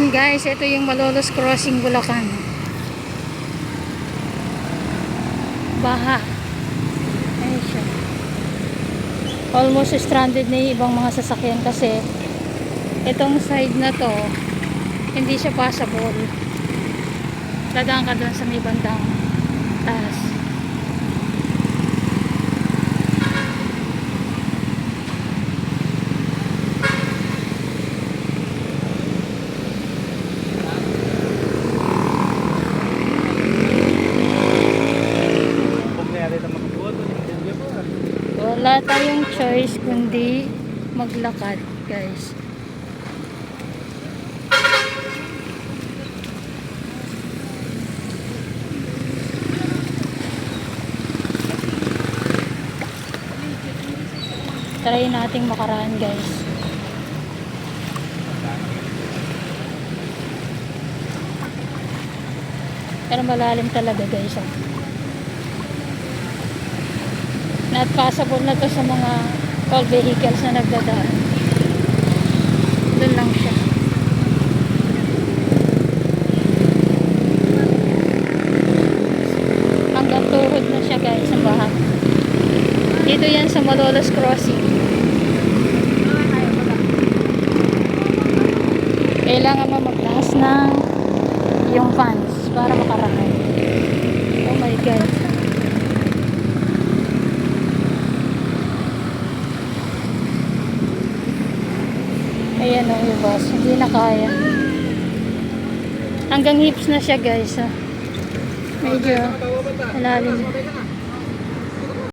Ayan guys, ito yung Malolos Crossing Bulacan. Baha. Ayan. Almost stranded na yung ibang mga sasakyan kasi itong side na to hindi siya passable. Dadaan ka doon sa may bandang taas. Wala tayong choice kundi maglakad, guys. Try nating makaraan, guys. Pero malalim talaga, guys. Oh. Not passable na to sa mga all vehicles na nagdadaan. Doon lang siya. Hanggang tuhod na siya guys ang baha. Dito yan sa Malolos Crossing. Kailangan mo magtaas ng yung fans para makaraan. Ayan o yung. Hindi na kaya. Hanggang hips na siya guys. ah. Medyo malalim.